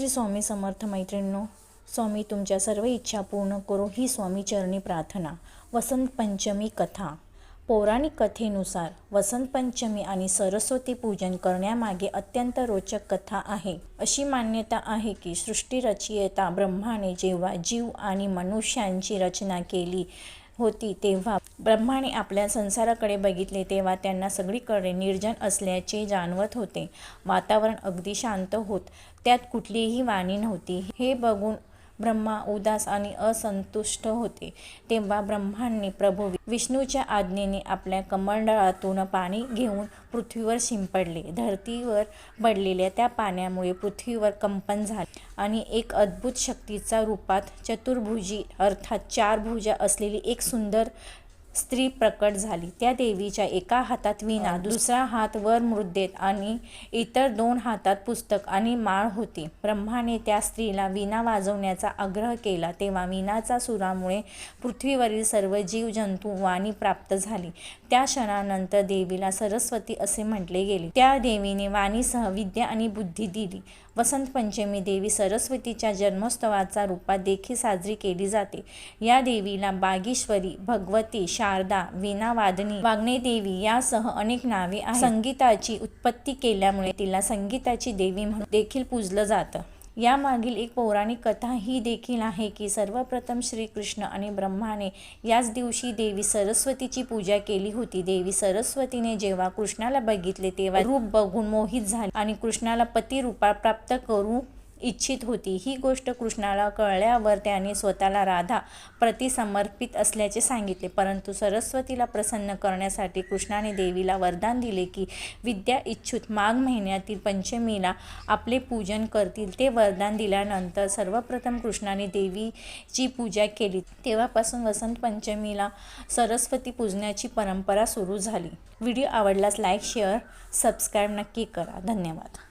श्री स्वामी समर्थ मैत्रिणींनो स्वामी तुमच्या सर्व इच्छा पूर्ण करो ही स्वामी चरणी प्रार्थना. वसंत पंचमी कथा. पौराणिक कथेनुसार वसंत पंचमी आणि सरस्वती पूजन करण्यामागे अत्यंत रोचक कथा आहे. अशी मान्यता आहे की सृष्टीरचयिता ब्रह्माने जेव्हा जीव आणि मनुष्यांची रचना केली होती तेव्हा ब्रह्माने आपल्या संसाराकडे बघितले तेव्हा त्यांना सगळीकडे निर्जन असल्याचे जाणवत होते. वातावरण अगदी शांत होत. त्यात कुठलीही वाणी नव्हती. हे बघून ब्रह्मा उदास आणि असंतुष्ट होते. तेव्हा ब्रह्मांनी प्रभू विष्णूच्या आज्ञेने आपल्या कमंडळातून पाणी घेऊन पृथ्वीवर शिंपडले. धरतीवर पडलेल्या त्या पाण्यामुळे पृथ्वीवर कंपन झाले आणि एक अद्भुत शक्तीचा रूपात चतुर्भुजी अर्थात चार भुजा असलेली एक सुंदर स्त्री प्रकट झाली. त्या देवीच्या एका हातात विणा दुसरा हात वर मृदेत आणि इतर दोन हातात पुस्तक आणि माळ होती. ब्रह्माने त्या स्त्रीला विणा वाजवण्याचा आग्रह केला. तेव्हा विणाचा सुरामुळे पृथ्वीवरील सर्व जीवजंतू वाणी प्राप्त झाली. त्या क्षणानंतर देवीला सरस्वती असे म्हटले गेले. त्या देवीने वाणीसह विद्या आणि बुद्धी दिली. वसंत पंचमी देवी सरस्वतीच्या जन्मोत्सवाचा रूपात देखील साजरी केली जाते. या देवीला बागेश्वरी भगवती शारदा वीणावादनी वाग्णे देवी यासह अनेक नावे आहेत. संगीताची उत्पत्ती केल्यामुळे तिला संगीताची देवी म्हणून देखील पूजलं जातं. यामागील एक पौराणिक कथा ही देखील आहे की सर्वप्रथम श्रीकृष्ण आणि ब्रह्माने याच दिवशी देवी सरस्वतीची पूजा केली होती. देवी सरस्वतीने जेव्हा कृष्णाला बघितले तेव्हा रूप बघून मोहित झाले आणि कृष्णाला पती रूपात प्राप्त करू इच्छित होती. ही गोष्ट कृष्णाला कळल्यावर त्याने स्वतःला राधा प्रतिसमर्पित असल्याचे सांगितले. परंतु सरस्वतीला प्रसन्न करण्यासाठी कृष्णाने देवीला वरदान दिले की विद्या इच्छुत माघ महिन्यातील पंचमीला आपले पूजन करतील. ते वरदान दिल्यानंतर सर्वप्रथम कृष्णाने देवीची पूजा केली. तेव्हापासून वसंत पंचमीला सरस्वती पूजण्याची परंपरा सुरू झाली. व्हिडिओ आवडल्यास लाईक शेअर सबस्क्राईब नक्की करा. धन्यवाद.